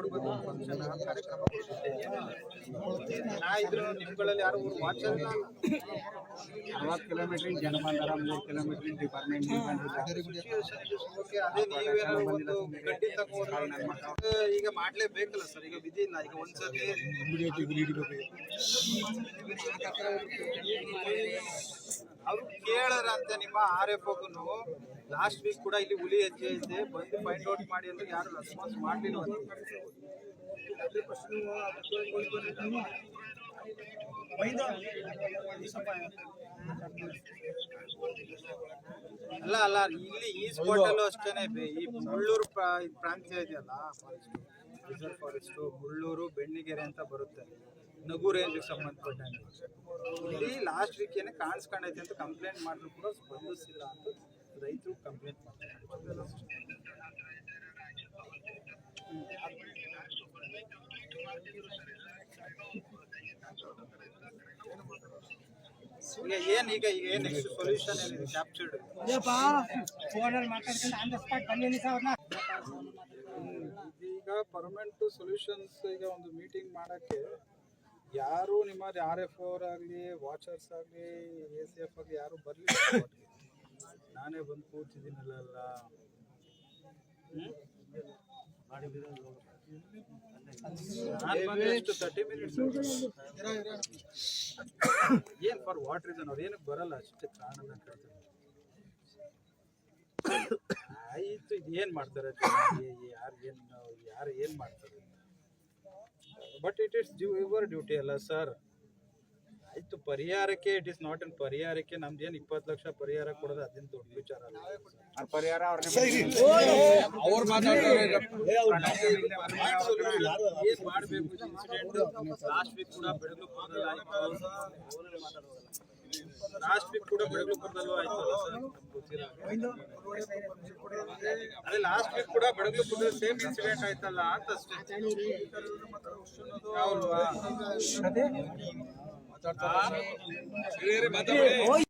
ಕೊಡ್ಬೋದು ಫಂಕ್ಷನ್ ಕಾರ್ಯಕ್ರಮ ನಾ ಇದ್ರು ನಿಮ್ಗಳಲ್ಲಿ ಯಾರು ಅರವತ್ತು ಮೂರು ಕಿಲೋಮೀಟರ್ ಡಿಪಾರ್ಟ್ಮೆಂಟ್ ಅದೇ ಒಂದು ಗಡ್ಡಿ ಈಗ ಮಾಡ್ಲೇಬೇಕಲ್ಲ ಸರ್ ಈಗ ವಿಧಿ ಇಲ್ಲ. ಈಗ ಒಂದ್ಸತಿ ಅವ್ರು ಕೇಳರಂತೆ ನಿಮ್ಮ ಆರ್ ಎಫ್ ಲಾಸ್ಟ್ ವೀಕ್ ಕೂಡ ಇಲ್ಲಿ ಹುಲಿ ಹೆಜ್ಜೆ ಇದೆ ಬಂದು ಫೈಂಡ್ ಔಟ್ ಮಾಡಿ ಅಂದ್ರೆ ಯಾರು ರೆಸ್ಪಾನ್ಸ್ ಮಾಡಲಿಲ್ಲ ಅಲ್ಲ ಅಲ್ಲ, ಇಲ್ಲಿ ಈ ಸ್ಪಾಟ್ ಅಲ್ಲೂ ಅಷ್ಟೇನೆ ಈ ಮುಳ್ಳೂರು ಪ್ರಾಂತ್ಯ ಇದೆಯಲ್ಲ ರಿಸರ್ವ್ ಫಾರೆಸ್ಟ್ ಮುಳ್ಳೂರು, ಬೆಣ್ಣಿಗೆರೆ ಅಂತ ಬರುತ್ತೆ. ನಗು ರೇಂಜ್ ಸಂಬಂಧಪಟ್ಟಂಗೆ. ಇಲ್ಲಿ ಲಾಸ್ಟ್ ವೀಕ್ ಏನೇ ಕಾಣಿಸ್ಕೊಂಡೈತೆ ಅಂತ ಕಂಪ್ಲೇಂಟ್ ಮಾಡಿದ್ರು ಕೂಡ ಸ್ಪಂದಿಸಿಲ್ಲ ಅಂತ ರೈತರು ಕಂಪ್ಲೇಂಟ್ ಮಾಡ್ತಾರೆ. ಈಗ ಏನ್ ಈಗ ಈಗ ಏನ್ ನೆಕ್ಸ್ಟ್ ಸೊಲ್ಯೂಷನ್ ಏನಿದೆ ಕ್ಯಾಪ್ಚರ್ಡ್ ಫೋನಲ್ಲಿ ಮಾತಾಡ್ಕೊಂಡು ಆನ್ ದ ಸ್ಪಾಟ್ ಬಂದಿನಿ ಸರ್ ಈಗ ಪರ್ಮನೆಂಟ್ ಸೊಲ್ಯೂಷನ್ಸ್ ಈಗ ಒಂದು ಮೀಟಿಂಗ್ ಮಾಡಕ್ಕೆ ಯಾರು ನಿಮ್ಮ ಆರ್ ಎಫ್ ಅವರಾಗಲಿ ವಾಚರ್ಸ್ ಆಗಲಿ ಎ ಸಿ ಎಫ್ ಆಗಲಿ ಯಾರು ಬರಲಿಲ್ಲ. ನಾನೇ ಬಂದು ಕೂತಿದ್ದೀನಲ್ಲ ಏನ್ ಫಾರ್ ವಾಟರ್ ರೀಸನ್ ಅವ್ರು ಏನಕ್ಕೆ ಬರಲ್ಲ? ಅಷ್ಟೇ ಕಾರಣ ಅಂತ ಹೇಳ್ತಾರೆ ಆಯ್ತು, ಇದು ಏನ್ ಮಾಡ್ತಾರೆ? ಯಾರು ಏನ್ ಯಾರು ಏನ್ ಮಾಡ್ತಾರೆ? But it is your duty ಅಲ್ಲ ಸರ್ ಆಯ್ತು ಪರಿಹಾರಕ್ಕೆ ಇಟ್ ಇಸ್ ನಾಟ್ ಎನ್ ಪರಿಹಾರಕ್ಕೆ ನಮ್ದು ಏನ್ ಇಪ್ಪತ್ತು ಲಕ್ಷ ಪರಿಹಾರ ಕೊಡೋದು ಅದೇನ್ ದೊಡ್ಡ ವಿಚಾರ ಅಲ್ಲ. ಪರಿಹಾರ ಅವ್ರ ಅವ್ರು ಮಾತಾಡ್ತಾರೆ ಏನ್ ಮಾಡ್ಬೇಕು ಇನ್ಸಿಡೆಂಟ್ ಲಾಸ್ಟ್ ವೀಕ್ ಕೂಡ ಬೆಳಗುಪುರದಲ್ಲಿ ಆಯ್ತು. ಲಾಸ್ಟ್ ವೀಕ್ ಕೂಡ ಬೆಳಗುಪುರದಲ್ಲೂ ಆಯ್ತು ಅದೇ ಲಾಸ್ಟ್ ವೀಕ್ ಕೂಡ ಬೆಳಗುಪುರದಲ್ಲಿ ಸೇಮ್ ಇನ್ಸಿಡೆಂಟ್ ಆಯ್ತಲ್ಲ ಅಂತ ಅಷ್ಟೇ. ಹೌಲ್ವಾ matar todo. Ah.